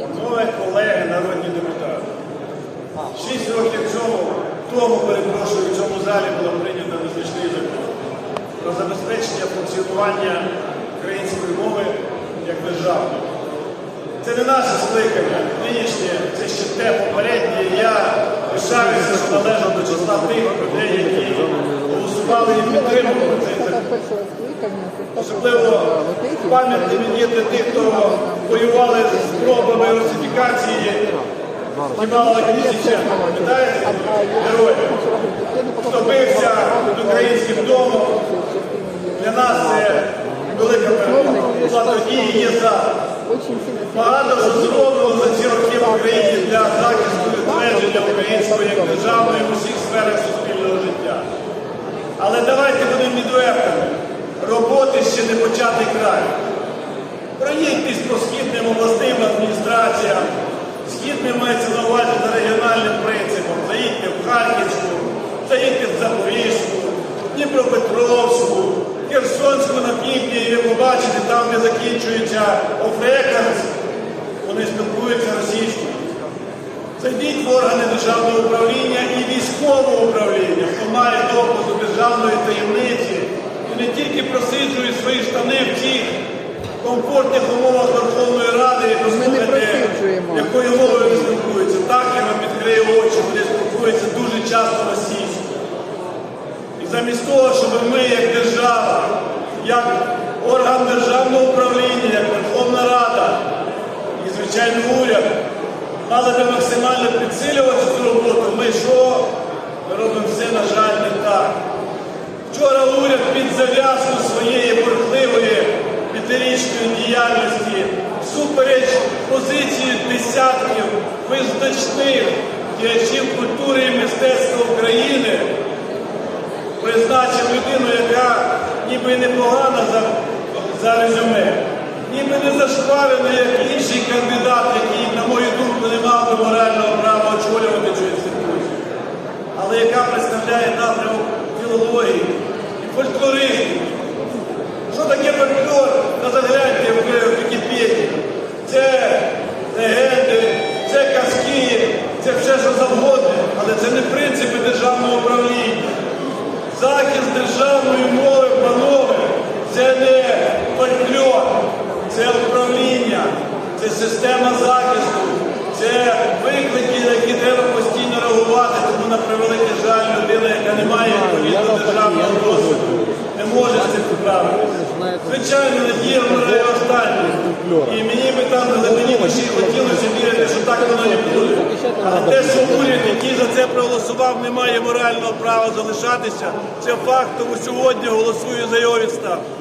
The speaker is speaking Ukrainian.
Шановні колеги, народні депутати, шість років цьому, тому, перепрошую, в цьому залі було прийнято визначний закон про забезпечення функціонування української мови як державної. Це не наше скликання, нинішнє, це ще те попереднє. Я пишаюся, що належу до числа тих людей, які голосували і підтримували цей Особливо пам'ятні мені тих, хто воювали з спробами русифікації Кімала Колісниченка. Пам'ятаєте? Герої. Хто бився під українським домом, для нас це велика перемога. Тоді і є зараз. Багато зроблено за ці роки в Україні для захисту і утвердження української як державної в усіх сферах суспільного життя. Але давайте будемо відвертими. Дніпропетровську, Херсонську на півдні, і ви побачите, там, де закінчується офреканс, вони спілкуються російською. Зайдіть в органи державного управління і військового управління, хто має доступ до державної таємниці і не тільки просиджують свої штани в цих комфортних умовах Верховної Ради, і послухайте, якою мовою вони спілкуються. Так я вам відкрию очі, вони спілкуються дуже часто замість того, щоб ми, як держава, як орган державного управління, як Верховна Рада і, звичайно, уряд, мали би максимально підсилювати цю роботу, ми що? Робимо все, на жаль, не так. Вчора уряд під зав'язку своєї бурхливої п'ятирічної діяльності всупереч позиції десятків визначних діячів культури і мистецтва призначив людину, яка ніби непогана за, за резюме, ніби не зашкварений, як інший кандидат, який, на мою думку, не мав би морального права очолювати цю інституцію, але яка представляє напрямок філології і фольклористики. Що таке фольклор? Та загляньте в в Вікіпедію. Це легенди, це казки, це все, що завгодно, але це не принципи державного управління. Захист державної мови, панове, це не фольклор, це управління, це система захисту, це виклики, на які треба постійно реагувати, тому на превеликий жаль людина, яка не має відповідно державного досвіду, не може цим справитися. Звичайно, надія вмирає останньою. І мені би там на мені хотілося вірити, що так воно не буде. Але те, що уряд, який за це проголосував, не має морального права залишатися, це факт, тому сьогодні голосую за його відставку.